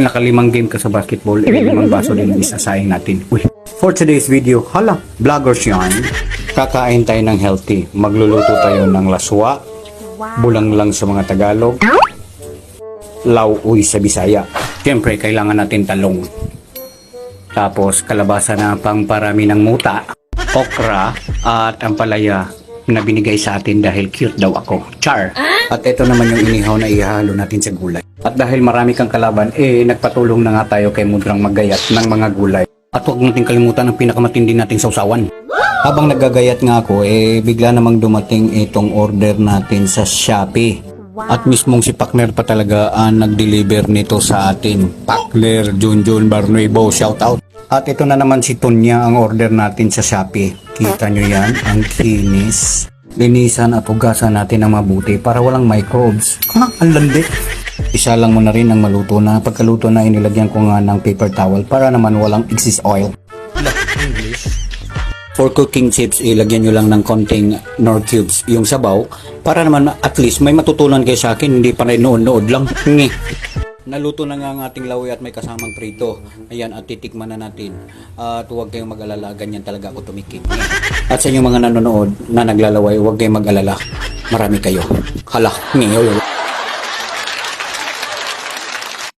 Nakalimang game ka sa basketball, eh, limang baso din ang isasayang natin. Uy. For today's video, hala, vloggers yan. Kakain tayo ng healthy. Magluluto tayo ng laswa, bulang lang sa mga Tagalog, lauoy sa Bisaya. Siyempre, kailangan natin talong. Tapos, kalabasa na pang parami ng muta, okra, at ang palaya na binigay sa atin dahil cute daw ako. Char! At ito naman yung inihaw na ihalo natin sa gulay. At dahil marami kang kalaban, eh nagpatulong na nga tayo kay Mudrang maggayat ng mga gulay. At huwag natin kalimutan ang pinakamatindi nating sausawan. Habang naggagayat nga ako, eh bigla namang dumating itong order natin sa Shopee. At mismong si Pakner pa talaga ang nag-deliver nito sa atin. Pakner, Junjun, Barnuevo, shout out. At ito na naman si Tonya ang order natin sa Shopee. Kita nyo yan, ang kinis. Linisan at hugasan natin ng mabuti para walang microbes. Ha, ang landi. Isa lang mo na rin ang maluto na. Pagkaluto na inilagyan ko nga ng paper towel para naman walang excess oil. English. For cooking chips, ilagyan nyo lang ng konting nor cubes yung sabaw para naman at least may matutunan kayo sa akin, hindi pa rin nood-nood lang. Ngi. Naluto na nga ang ating lawi at may kasamang prito. Ayan, at titikman na natin. At huwag kayong mag-alala, ganyan talaga ako tumikip. At sa inyong mga nanonood na naglalaway, huwag kayong mag-alala. Marami kayo. Hala, ngayon.